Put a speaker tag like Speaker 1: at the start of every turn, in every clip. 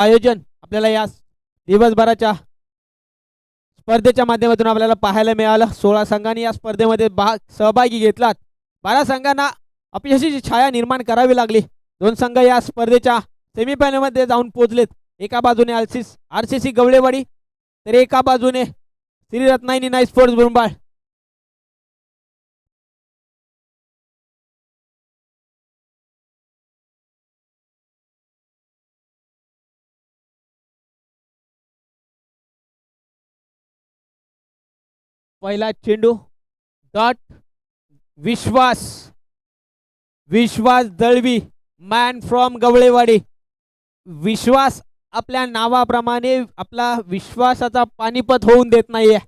Speaker 1: आयोजन आपल्याला या दिवसभराच्या स्पर्धेच्या माध्यमातून आपल्याला पाहायला मिळालं. सोळा संघांनी या स्पर्धेमध्ये भाग सहभागी घेतलात. बारा संघांना अपयशाची छाया निर्माण करावी लागली. दोन संघ या स्पर्धेच्या सेमीफायनलमध्ये जाऊन पोचलेत एका बाजूने आरसीस आर सी सी गवळेवाडी तर एका बाजूने श्री रत्नायनी नाईट स्पोर्ट्स पहिला चेंडू dot Vishwas Vishwas Dalvi man from Gawalewadi. Vishwas आपल्या नावाप्रमाणे आपला विश्वासाचा पानिपत होऊन देत नाहीये.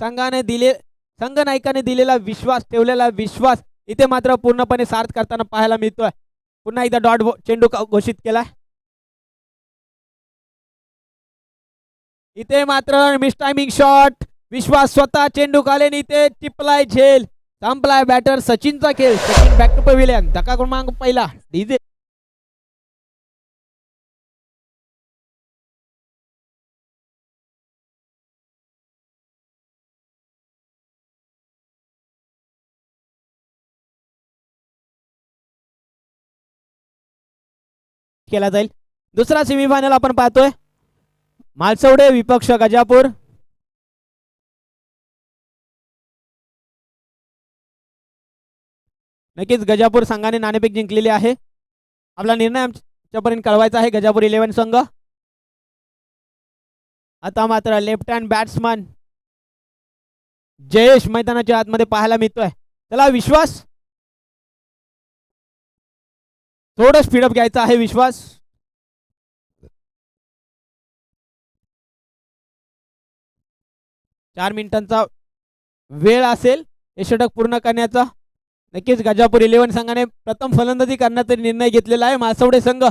Speaker 1: संघाने दिले संघ नायकाने दिलेला विश्वास ठेवलेला विश्वास इथे मात्र पूर्णपणे सार्थ करताना पाहायला मिळतोय. पुन्हा एकदा डॉट चेंडू घोषित केलाय. इथे मात्र मिस टायमिंग शॉट. विश्वास स्वतः चेंडू कालेन इथे टिपलाय झेल. संपलाय बॅटर सचिनचा खेळ. सचिन बॅक टू पविलियन धक्का क्रमांक पहिला. डीजे. केला जाईल. दुसरा सेमीफायनल आपण पाहतोय. मालसवडे विपक्ष गजापूर. नक्कीच गजापूर संघाने नाणेफेक जिंकलेली आहे. आपला निर्णय आमच्यापर्यंत कळवायचा आहे गजापूर इलेव्हन संघ. आता मात्र लेफ्ट हँड बॅट्समन जयेश मैदानाच्या आतमध्ये पाहायला मिळतोय. त्याला विश्वास? थोडं स्पीडअप घ्यायचा आहे विश्वास. चार मिनिटांचा वेळ असेल हे षटक पूर्ण करण्याचा. नक्कीच गजापूर इलेव्हन संघाने प्रथम फलंदाजी करण्याचा निर्णय घेतलेला आहे. मासवडे संघ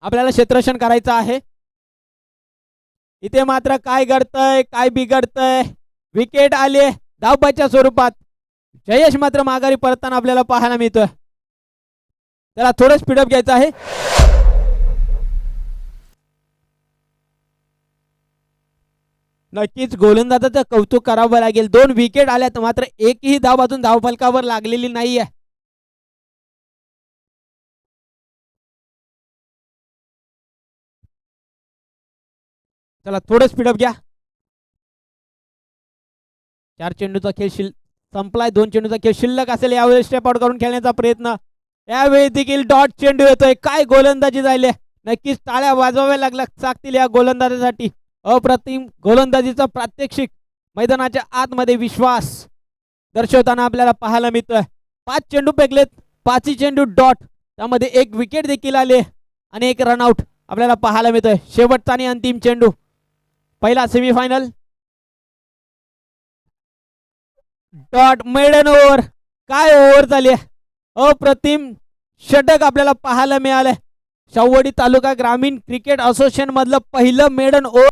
Speaker 1: आपल्याला क्षेत्ररक्षण करायचं आहे. इथे मात्र काय घडतंय काय बिघडतंय? विकेट आले धावपाच्या स्वरूपात. जयेश मात्र माघारी परतताना आपल्याला पाहायला मिळतोय. त्याला थोडं स्पीडअप घ्यायचं आहे. नक्कीच गोलंदाजाचं कौतुक करावं लागेल. दोन विकेट आल्यात मात्र एकही धाव अजून धावफलकावर लागलेली नाहीये. चला थोडं स्पीडअप घ्या. चार चेंडूचा खेळ शिल संपलाय. दोन चेंडूचा खेळ शिल्लक असेल यावेळी स्टेप आउट करून खेळण्याचा प्रयत्न. यावेळी देखील डॉट चेंडू येतोय. काय गोलंदाजी झाली नक्कीच टाळ्या वाजवाव्या लागल्या लागतील या गोलंदाजासाठी. अप्रतिम गोलंदाजीचा प्रात्यक्षिक मैदानाच्या आतमध्ये विश्वास दर्शवताना आपल्याला पाहायला मिळतोय. पाच चेंडू फेकलेत. पाचही चेंडू डॉट. त्यामध्ये एक विकेट देखील आले आणि एक रनआउट आपल्याला पाहायला मिळतोय. शेवटचा आणि अंतिम चेंडू. पहिला सेमीफायनल डॉट मेडन ओव्हर काय ओव्हर झाली? अप्रतिम षटक आपल्याला पाहायला मिळालंय. शाहूवाडी तालुका ग्रामीण क्रिकेट असोसिएशन मधलं पहिलं मेडन ओव्हर